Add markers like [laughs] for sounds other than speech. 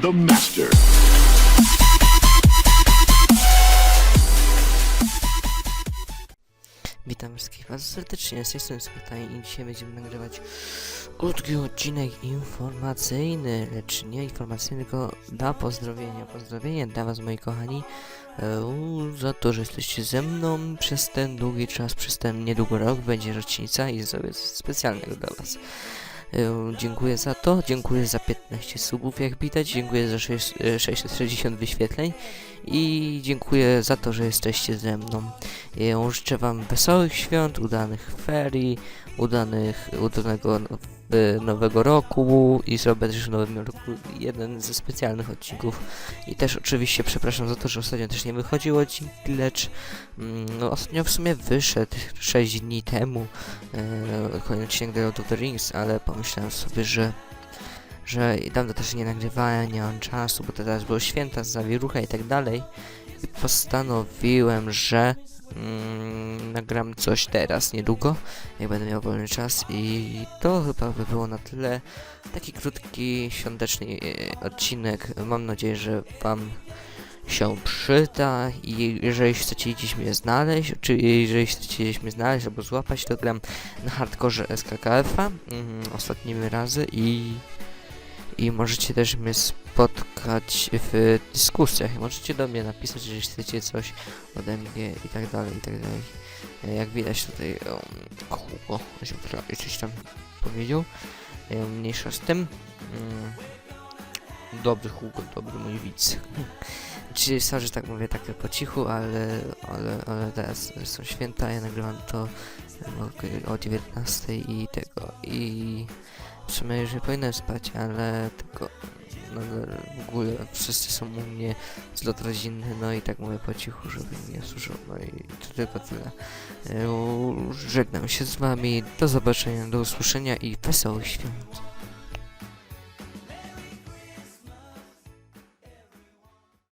the master. Witam wszystkich bardzo serdecznie, z strony Spytaj i dzisiaj będziemy nagrywać krótki odcinek informacyjny, lecz nie informacyjny, tylko dla pozdrowienia. Pozdrowienia dla was moi kochani e, za to, że jesteście ze mną przez ten długi czas, przez ten niedługo rok, będzie rocznica i zrobię coś specjalnego dla was. E, Dziękuję za to, dziękuję za 15 subów jak widać, dziękuję za 6, e, 660 wyświetleń i dziękuję za to, że jesteście ze mną. Ja życzę wam wesołych świąt, udanych ferii, udanych, udanego now- nowego roku i zrobię też w nowym roku jeden ze specjalnych odcinków. I też oczywiście przepraszam za to, że ostatnio też nie wychodził odcinek, lecz mm, no, ostatnio w sumie wyszedł 6 dni temu e, kolejny odcinek The Lord of the Rings, ale pomyślałem sobie, że że dawno też nie nagrywałem, nie mam czasu, bo teraz były święta, zawierucha i tak dalej. I postanowiłem, że mm, nagram coś teraz, niedługo, jak będę miał wolny czas i to chyba by było na tyle. Taki krótki, świąteczny e, odcinek. Mam nadzieję, że wam się przyda i jeżeli chcecie mnie znaleźć, czy jeżeli chcecie mnie znaleźć albo złapać, to gram na hardkorze SKKF-a mm, ostatnimi razy i i możecie też mnie spotkać w dyskusjach. Możecie do mnie napisać, jeżeli chcecie coś ode mnie i tak dalej, i tak dalej. E, Jak widać tutaj um, Hugo Ziobro coś tam powiedział. E, Mniejsza z tym. Mm, Dobry Hugo, dobry mój widz. [laughs] Czyli sorry, tak mówię tak po cichu, ale, ale, ale teraz są święta, ja nagrywam to o 19 i tego i w sumie już nie powinienem spać, ale tylko no, w ogóle wszyscy są u mnie z lot rodzinny, no i tak mówię po cichu, żeby mnie słyszał, no i to tylko tyle. E, Żegnam się z wami, do zobaczenia, do usłyszenia i wesołych świąt.